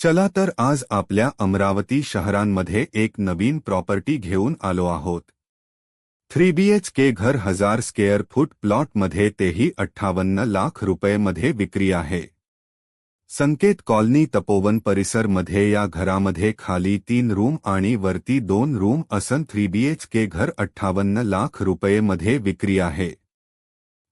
चला तर आज आपल्या अमरावती शहरांमध्ये एक नवीन प्रॉपर्टी घेऊन आलो आहोत. थ्री बी एच के घर हज़ार स्क्वेअर फूट प्लॉटमध्ये तेही अठ्ठावन्न लाख रुपये विक्री आहे. संकेत कॉलनी तपोवन परिसर मध्ये या घरामध्ये खाली तीन रूम आणि वरती दोन रूम असन थ्री बी एच के घर अठ्ठावन्न लाख रुपये मध्ये विक्री आहे.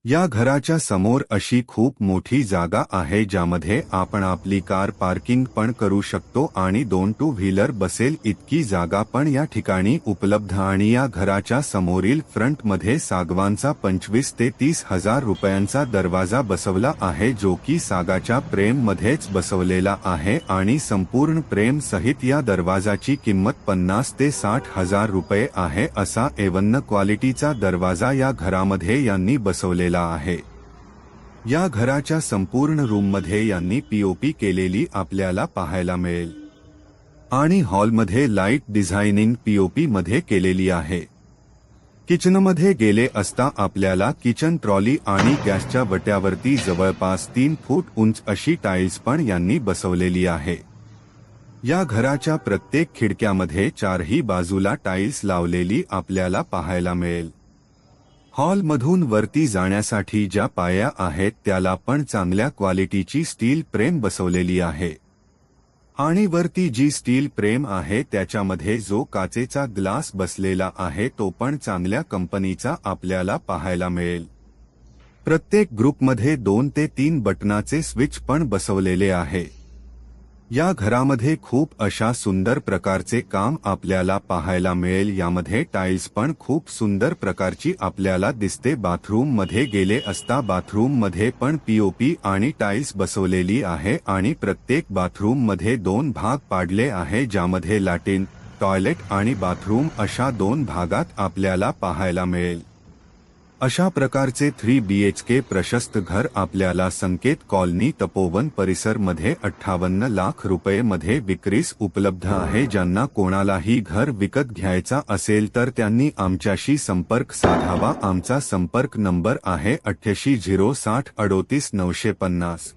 या घराच्या समोर अशी खूप मोठी जागा आहे ज्यामध्ये आपण आपली कार पार्किंग पण करू शकतो आणि दोन टू व्हीलर बसेल इतकी जागा पण या ठिकाणी उपलब्ध आणि या घराच्या समोरील फ्रंटमध्ये सागवानचा पंचवीस ते तीस हजार रुपयांचा दरवाजा बसवला आहे जो की सागाच्या प्रेम मध्येच बसवलेला आहे आणि संपूर्ण प्रेम सहित या दरवाजाची किंमत पन्नास ते साठ हजार रुपये आहे असा एवन्न क्वालिटीचा दरवाजा या घरामध्ये यांनी बसवलेला आहे. या घराच्या संपूर्ण रूममध्ये यांनी पीओपी केलेली आपल्याला पाहायला मिळेल. आणि हॉलमध्ये लाइट डिझायनिंग पीओपी मध्ये केलेली आहे. किचनमध्ये गेले असता आपल्याला किचन ट्रॉली आणि गॅसच्या वट्यावरती जवळपास तीन फूट उंच अशी टाईल्स पण यांनी बसवलेली आहे. या घराच्या प्रत्येक खिडक्यामध्ये चारही बाजूला टाईल्स लावलेली आपल्याला पाहायला मिळेल. हॉलमधून वरती जाण्यासाठी ज्या पाया आहेत त्याला पण चांगल्या क्वालिटीची स्टील प्रेम बसवलेली आहे. आणि वरती जी स्टील प्रेम आहे त्याच्यामध्ये जो काचेचा ग्लास बसलेला आहे तो पण चांगल्या कंपनीचा आपल्याला पाहायला मिळेल. प्रत्येक ग्रुपमध्ये दोन ते तीन बटनाचे स्विच पण बसवलेले आहे. या घरामध्ये खूप अशा सुंदर प्रकारचे काम आपल्याला पाहायला मिळेल. यामध्ये टाईल्स पण खूप सुंदर प्रकारची आपल्याला दिसते. बाथरूममध्ये गेले असता बाथरूममध्ये पण पीओपी आणि टाईल्स बसवलेली आहे आणि प्रत्येक बाथरूममध्ये दोन भाग पाडले आहे ज्यामध्ये लॅटिन टॉयलेट आणि बाथरूम अशा दोन भागात आपल्याला पाहायला मिळेल. अशा प्रकारचे थ्री बी एच के प्रशस्त घर आपल्याला संकेत कॉलनी तपोवन परिसरमध्ये अठ्ठावन्न लाख रुपये मध्ये विक्रीस उपलब्ध आहे. ज्यांना कोणालाही घर विकत घ्यायचा असेल तर त्यांनी आमच्याशी संपर्क साधावा. आमचा संपर्क नंबर आहे अठ्ठ्याऐंशी झिरो साठ अडोतीस नऊशे पन्नास.